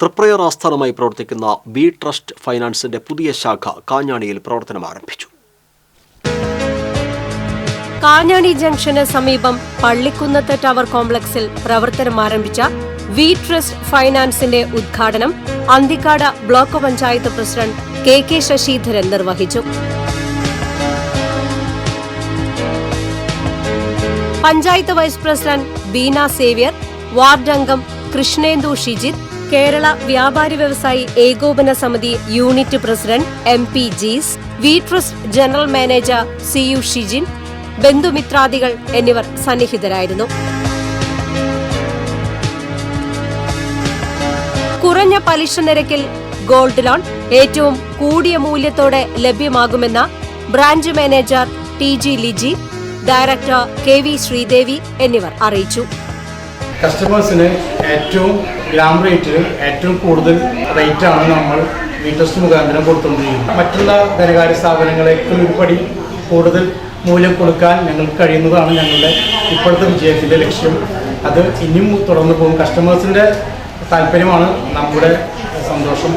തൃപ്രയർ ആസ്ഥാനമായി പ്രവർത്തിക്കുന്ന B trust ഫൈനാൻസിന്റെ പുതിയ ശാഖ കാഞ്ഞാണിയിൽ പ്രവർത്തനം ആരംഭിച്ചു. കാഞ്ഞാണി ജംഗ്ഷന് സമീപം പള്ളിക്കുന്നത്ത് ടവർ കോംപ്ലക്സിൽ പ്രവർത്തനം ആരംഭിച്ച വി ട്രസ്റ്റ് ഫൈനാൻസിന്റെ ഉദ്ഘാടനം Anthikad block panchayat president K K Sasidharan നിർവഹിച്ചു. Panchayat vice president Beena Xavier ward അംഗം Krishnendu Shijith Kerala Vyapari Vyavasayi Ekopana Samiti unit president M P Jees V trust general manager C U Shijin ബന്ധുമിത്രാദികൾ എന്നിവർ സന്നിഹിതരായിരുന്നു. കുറഞ്ഞ പലിശ നിരക്കിൽ gold loan ഏറ്റവും കൂടിയ മൂല്യത്തോടെ ലഭ്യമാകുമെന്ന branch manager T G Liji director K V Sreedevi എന്നിവർ അറിയിച്ചു. കസ്റ്റമേഴ്സിന് ഏറ്റവും ഗ്രാം റേറ്റിൽ ഏറ്റവും കൂടുതൽ റേറ്റാണ് നമ്മൾ വി ടെസ്റ്റ് മുഖാന്തരം കൊടുത്തുകൊണ്ടിരിക്കുന്നത്. മറ്റുള്ള ധനകാര്യ സ്ഥാപനങ്ങളേക്കാൾ ഒരുപടി കൂടുതൽ മൂല്യം കൊടുക്കാൻ ഞങ്ങൾക്ക് കഴിയുന്നതാണ് ഞങ്ങളുടെ ഇപ്പോഴത്തെ വിജയത്തിന്റെ ലക്ഷ്യം. അത് ഇനിയും തുടർന്ന് പോകും. കസ്റ്റമേഴ്സിന്റെ താല്പര്യമാണ് നമ്മുടെ സന്തോഷം.